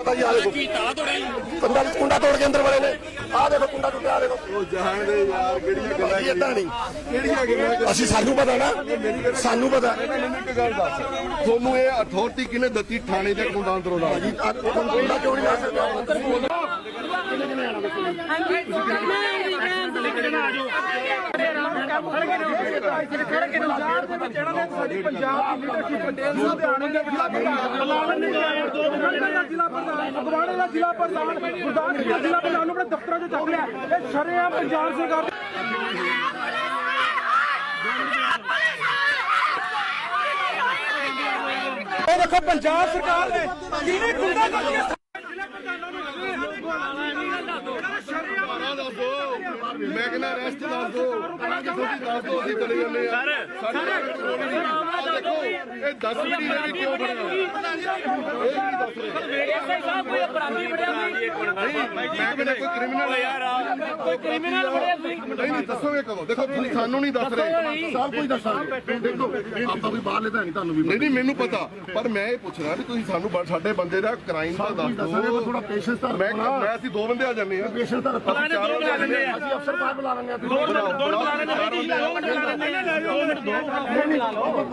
ਪਤਾ ਜੀ ਆ ਦੇਖੋ। ਬੰਦਾ ਕੁੰਡਾ ਤੋੜ ਕੇ ਅੰਦਰ ਵੜੇ ਨੇ। ਆ ਦੇਖੋ ਕੁੰਡਾ ਟੁੱਟਿਆ ਆ ਦੇਖੋ। ਉਹ ਜਾਣਦੇ ਯਾਰ ਕਿਹੜੀਆਂ ਗੱਲਾਂ ਇਹ ਏਦਾਂ ਨਹੀਂ। ਕਿਹੜੀਆਂ ਗੱਲਾਂ ਅਸੀਂ ਸਾਨੂੰ ਪਤਾ ਨਾ ਸਾਨੂੰ ਪਤਾ। ਮੈਨੂੰ ਇੱਕ ਗੱਲ ਦੱਸ। ਤੁਹਾਨੂੰ ਇਹ ਅਥਾਰਟੀ ਕਿਹਨੇ ਦਿੱਤੀ ਥਾਣੇ ਦੇ ਕੁੰਡਾ ਅੰਦਰੋਂ ਲਾ ਜੀ ਕੁੰਡਾ ਕਿਉਂ ਨਹੀਂ ਲਾ ਸਕਦੇ ਅਗਵਾੜੇ ਦਾ ਜ਼ਿਲ੍ਹਾ ਪ੍ਰਧਾਨ। ਗੁਰਦਾਸਪੁਰ ਦਾ ਜ਼ਿਲ੍ਹਾ ਪ੍ਰਧਾਨ ਨੂੰ ਆਪਣੇ ਦਫ਼ਤਰਾਂ 'ਚ ਚੱਕ ਲਿਆ। ਇਹ ਸ਼ਰੇਆਮ ਪੰਜਾਬ ਸਰਕਾਰ ਉਹ ਦੇਖੋ ਪੰਜਾਬ ਸਰਕਾਰ ਨੇ ਕਿਹਨੇ ਗੁੰਡਾ ਕਰ ਦਿੱਤਾ ਜ਼ਿਲ੍ਹਾ ਪ੍ਰਧਾਨਾਂ ਨੂੰ ਮੈਂ ਕਹਿੰਦਾ ਰੈਸਟ ਦੱਸ ਦੋ ਤੁਸੀਂ ਦੱਸ ਦੋ ਅਸੀਂ ਚਲੇ ਜਾਂਦੇ ਆ ਸਰ ਦੇਖੋ ਇਹ 10 ਮਿੰਟ ਹੀ ਕਿਉਂ ਫੜਿਆ ਇਹ ਨਹੀਂ ਦੱਸ ਰਹੇ ਨਹੀਂ ਮੈਂ ਕਹਿੰਦਾ ਕੋਈ ਕ੍ਰਿਮੀਨਲ ਯਾਰ ਕੋਈ ਕ੍ਰਿਮੀਨਲ ਫੜਿਆ ਨਹੀਂ ਨਹੀਂ ਦੱਸੋਗੇ ਕਦੋਂ ਦੇਖੋ ਤੁਸੀਂ ਸਾਨੂੰ ਨਹੀਂ ਦੱਸ ਰਹੇ ਸਭ ਕੁਝ ਦੱਸਾਂਗੇ ਦੇਖੋ ਆਪਾਂ ਵੀ ਬਾਹਰ ਲੈਦਾ ਨਹੀਂ ਤੁਹਾਨੂੰ ਵੀ ਨਹੀਂ ਨਹੀਂ ਮੈਨੂੰ ਪਤਾ ਪਰ ਮੈਂ ਇਹ ਪੁੱਛ ਰਿਹਾ ਵੀ ਤੁਸੀਂ ਸਾਨੂੰ ਸਾਡੇ ਬੰਦੇ ਦਾ ਕ੍ਰਾਈਮ ਦਾ ਦੱਸ ਦਿਓ ਥੋੜਾ ਪੇਸ਼ੈਂਸ ਤਾਂ ਮੈਂ ਮੈਂ ਅਸੀਂ ਦੋ ਬੰਦੇ ਆ ਜਾਂਦੇ ਆ ਪੇਸ਼ੈਂਸ ਤਾਂ ਰੱਖੋ ਅਸੀਂ ਚਾਰ ਬੰਦੇ ਆ ਜਾਂਦੇ ਆ ਅਸੀਂ ਅਫਸਰ ਬਾਹਰ ਬੁਲਾ ਲੈਂਦੇ ਆ ਦੋ ਦੋ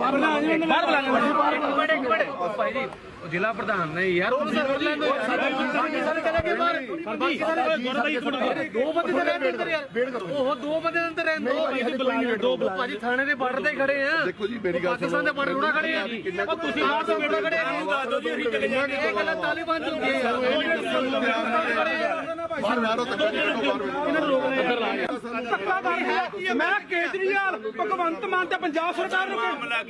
ਬੁਲਾ ਲੈਣੇ ਭਾਈ ਜੀ ਜ਼ਿਲ੍ਹਾ ਪ੍ਰਧਾਨ ਨੇ ਯਾਰ ਉਹ ਸਰ ਬੋਲ ਲੈਂਦੇ ਦੋ ਬੰਦੇ ਦੇ ਰਹਿੰਦੇ ਅੰਦਰ ਯਾਰ ਉਹ ਦੋ ਬੰਦੇ ਅੰਦਰ ਰਹਿੰਦੇ ਦੋ ਭਾਜੀ ਥਾਣੇ ਦੇ ਬਾਰਡਰ ਤੇ ਖੜੇ ਆ ਦੇਖੋ ਜੀ ਮੇਰੀ ਗੱਲ ਪਾਕਿਸਤਾਨ ਦੇ ਬਾਰਡਰ ਥੋੜਾ ਖੜੇ ਆ ਉਹ ਤੁਸੀਂ ਬਾਹਰ ਤੋਂ ਬੇਟਾ ਖੜੇ ਆ ਦੱਸ ਦਿਓ ਜੀ ਅਸੀਂ ਚਲੇ ਜਾਵਾਂਗੇ ਇਹ ਗੱਲਾਂ ਤਾਲਿਬਾਨ ਚ ਹੁੰਦੀਆਂ ਯਾਰ ਬਾਹਰ ਮਾਰੋ ਤੱਕ ਧੱਕਾ ਕਰ ਰਿਹਾ ਮੈਂ ਕੇਜਰੀਵਾਲ ਭਗਵੰਤ ਮਾਨ ਤੇ ਪੰਜਾਬ ਸਰਕਾਰ ਨੂੰ ਮਾਮਲਾ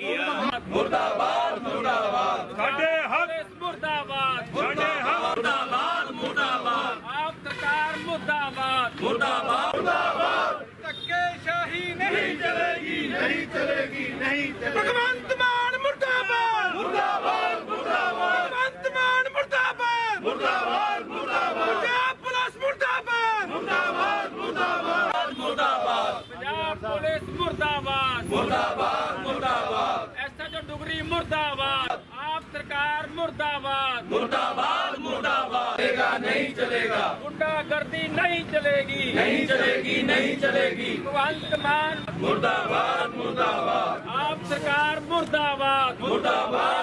ਸਾਡੇ ਹੱਕ ਮੁਰਦਾਬਾਦ। ਸਾਡੇ ਹੱਕ ਮੁਰਦਾਬਾਦ ਮੁਰਦਾਬਾਦ। ਆਪ ਸਰਕਾਰ ਮੁਰਦਾਬਾਦ। ਮੁਰਦਾਬਾਦ ਮੁਰਦਾਬਾਦ। ਧੱਕੇ ਸ਼ਾਹੀ ਨਹੀਂ ਚਲੇਗੀ ਨਹੀਂ ਚਲੇਗੀ ਨਹੀਂ ਭਗਵੰਤ ਮਾਨ ਮੁਰਦਾਬਾਦ। ਮੁਰਦਾਬਾਦ ਮੁਰਦਾਬਾਦ। ਭਗਵੰਤ ਮਾਨ ਮੁਰਦਾਬਾਦ। ਮੁਰਦਾਬਾਦ ਪੰਜਾਬ ਪੁਲਿਸ ਮੁਰਦਾਬਾਦ ਪੰਜਾਬ ਪੁਲਿਸ ਮੁਰਦਾਬਾਦ ਮੁਰਦਾਬਾਦ ਮੁਰਦਾਬਾਦ ਐਸਐਚਓ ਡੁਗਰੀ ਮੁਰਦਾਬਾਦ ਆਪ ਸਰਕਾਰ ਮੁਰਦਾਬਾਦ ਮੁਰਦਾਬਾਦ ਮੁਰਦਾਬਾਦ ਚਲੇਗਾ ਨਹੀਂ ਚਲੇਗਾ ਗੁੰਡਾਗਰਦੀ ਨਹੀਂ ਚਲੇਗੀ ਨਹੀਂ ਚਲੇਗੀ ਨਹੀਂ ਚਲੇਗੀ ਭਗਵੰਤ ਮਾਨ ਮੁਰਦਾਬਾਦ ਮੁਰਦਾਬਾਦ ਆਪ ਸਰਕਾਰ ਮੁਰਦਾਬਾਦ ਮੁਰਦਾਬਾਦ